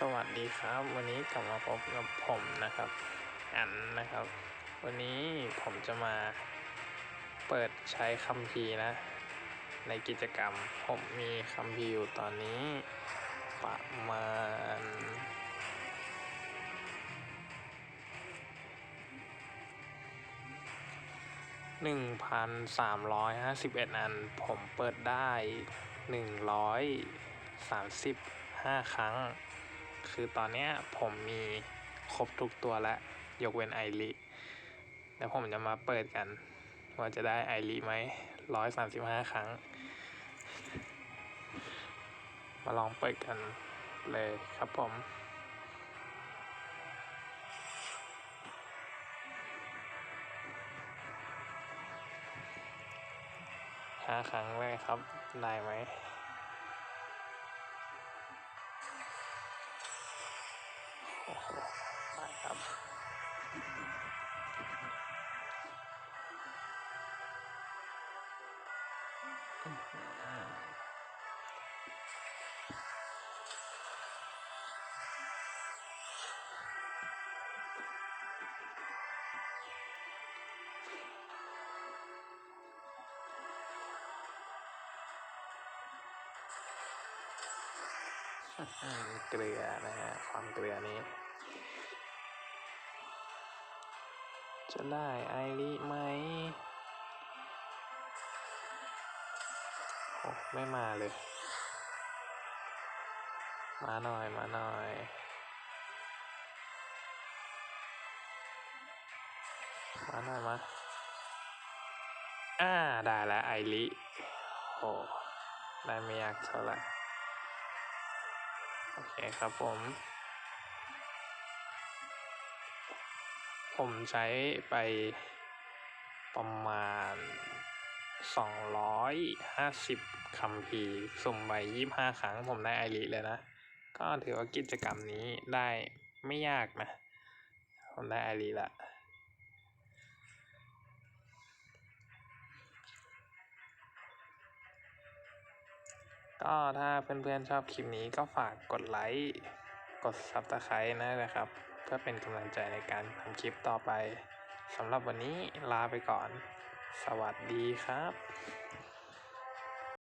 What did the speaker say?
สวัสดีครับ วันนี้กลับมาพบกับผมนะครับ อันนะครับ วันนี้ผมจะมาเปิดใช้คัมภีร์นะ ในกิจกรรมผมมีคัมภีร์อยู่ตอนนี้ประมาณหนึ่งพันสามร้อยห้าสิบเอ็ดอัน ผมเปิดได้หนึ่งร้อยสามสิบห้าครั้ง คือตอนเนี้ยผมมีครบทุกตัวแล้ว ยกเว้นไอริแล้วผมจะมาเปิดกัน ว่าจะได้ไอริไหมร้อยสามสิบห้าครั้ง มาลองเปิดกันเลยครับผมห้าครั้งเลยครับ ได้ไหม โอ้ เกลือนะฮะความเกลือนี้ จะได้ไอริไหมโอ้ไม่มาเลย มาหน่อยมาหน่อยมาหน่อยมาอ่าได้แล้วไอริโอ้ได้ไม่ยากเท่าไหร่ เคครับผม ผมใช้ไปประมาณสองร้อยห้าสิบคัมภีร์สุ่มไปยี่ห้าครั้งผมได้ไอริเลยนะ ก็ถือว่ากิจกรรมนี้ได้ไม่ยากนะ ผมได้ไอริละ ก็ถ้าเพื่อนๆชอบคลิปนี้ก็ฝากกดไลค์กด Subscribe นะครับ เพื่อเป็นกำลังใจในการทำคลิปต่อไปสำหรับวันนี้ลาไปก่อน สวัสดีครับ